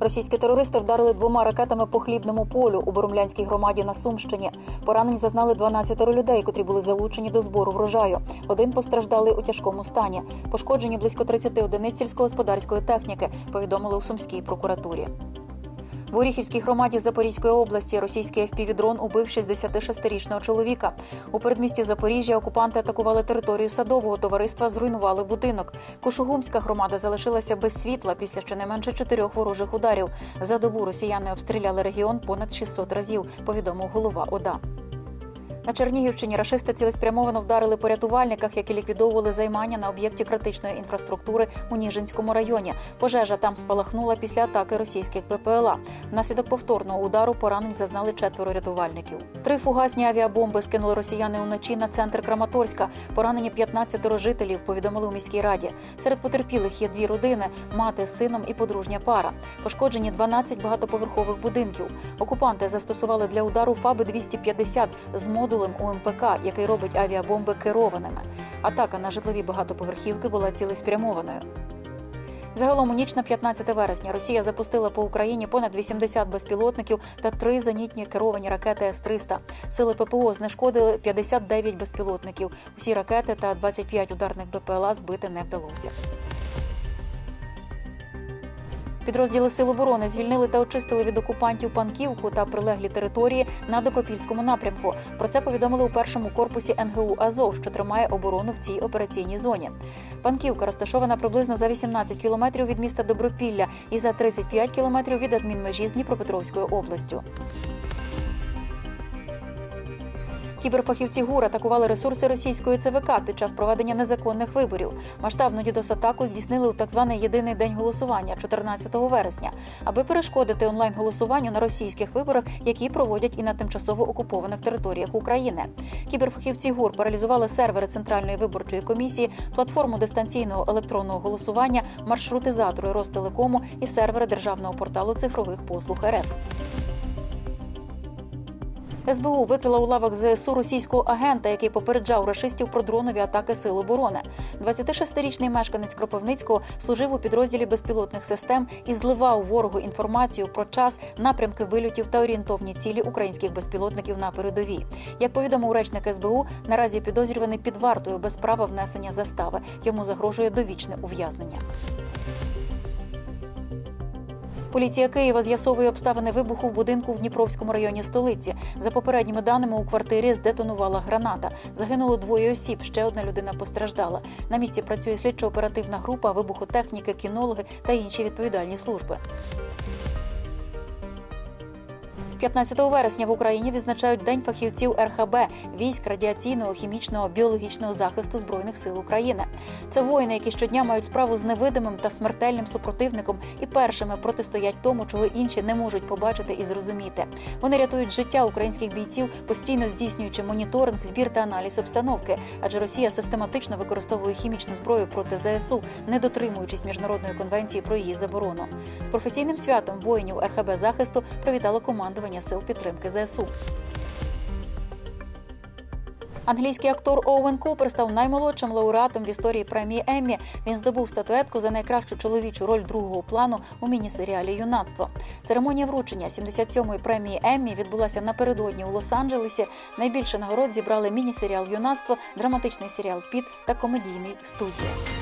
Російські терористи вдарили двома ракетами по хлібному полю у Боромлянській громаді на Сумщині. Поранень зазнали 12 людей, котрі були залучені до збору врожаю. Один постраждали у тяжкому стані. Пошкоджені близько 30 одиниць сільськогосподарської техніки. Повідомили у сумській прокуратурі. В Оріхівській громаді Запорізької області російський FPV-дрон убив 66-річного чоловіка. У передмісті Запоріжжя окупанти атакували територію садового товариства, зруйнували будинок. Кошугумська громада залишилася без світла після щонайменше чотирьох ворожих ударів. За добу росіяни обстріляли регіон понад 600 разів. Повідомив голова ОДА. На Чернігівщині рашисти цілеспрямовано вдарили по рятувальниках, які ліквідовували займання на об'єкті критичної інфраструктури у Ніжинському районі. Пожежа там спалахнула після атаки російських БПЛА. Внаслідок повторного удару поранень зазнали четверо рятувальників. Три фугасні авіабомби скинули росіяни уночі на центр Краматорська. Поранені 15 жителів. Повідомили у міській раді. Серед потерпілих є дві родини: мати з сином і подружня пара. Пошкоджені 12 багатоповерхових будинків. Окупанти застосували для удару ФАБи 250 з модулем УМПК, який робить авіабомби керованими. Атака на житлові багатоповерхівки була цілеспрямованою. Загалом у ніч на 15 вересня Росія запустила по Україні понад 80 безпілотників та три зенітні керовані ракети С-300. Сили ППО знешкодили 59 безпілотників. Усі ракети та 25 ударних БПЛА збити не вдалося. Підрозділи Сил оборони звільнили та очистили від окупантів Панківку та прилеглі території на Добропільському напрямку. Про це повідомили у першому корпусі НГУ Азов, що тримає оборону в цій операційній зоні. Панківка розташована приблизно за 18 кілометрів від міста Добропілля і за 35 кілометрів від адмінмежі з Дніпропетровською областю. Кіберфахівці ГУР атакували ресурси російської ЦВК під час проведення незаконних виборів. Масштабну дідос-атаку здійснили у так званий єдиний день голосування 14 вересня, аби перешкодити онлайн-голосуванню на російських виборах, які проводять і на тимчасово окупованих територіях України. Кіберфахівці ГУР паралізували сервери центральної виборчої комісії, платформу дистанційного електронного голосування, маршрутизатори Ростелекому і сервери державного порталу цифрових послуг РФ. СБУ викрила у лавах ЗСУ російського агента, який попереджав рашистів про дронові атаки сил оборони. 26-річний мешканець Кропивницького служив у підрозділі безпілотних систем і зливав ворогу інформацію про час, напрямки вильотів та орієнтовні цілі українських безпілотників на передовій. Як повідомив речник СБУ, наразі підозрюваний під вартою без права внесення застави. Йому загрожує довічне ув'язнення. Поліція Києва з'ясовує обставини вибуху в будинку в Дніпровському районі столиці. За попередніми даними у квартирі здетонувала граната. Загинуло двоє осіб. Ще одна людина постраждала. На місці працює слідчо-оперативна група, вибухотехніки, кінологи та інші відповідальні служби. 15 вересня в Україні відзначають День фахівців РХБ військ радіаційного, хімічного, біологічного захисту збройних сил України. Це воїни, які щодня мають справу з невидимим та смертельним супротивником і першими протистоять тому, чого інші не можуть побачити і зрозуміти. Вони рятують життя українських бійців, постійно здійснюючи моніторинг, збір та аналіз обстановки, адже Росія систематично використовує хімічну зброю проти ЗСУ, не дотримуючись міжнародної конвенції про її заборону. З професійним святом воїнів РХБ захисту привітало командування сил підтримки ЗСУ. Англійський актор Оуен Купер став наймолодшим лауреатом в історії премії Еммі. Він здобув статуетку за найкращу чоловічу роль другого плану у міні-серіалі Юнацтво. Церемонія вручення 77-ї премії Еммі відбулася напередодні у Лос-Анджелесі. Найбільше нагород зібрали міні-серіал Юнацтво, драматичний серіал Піт та комедійний студія.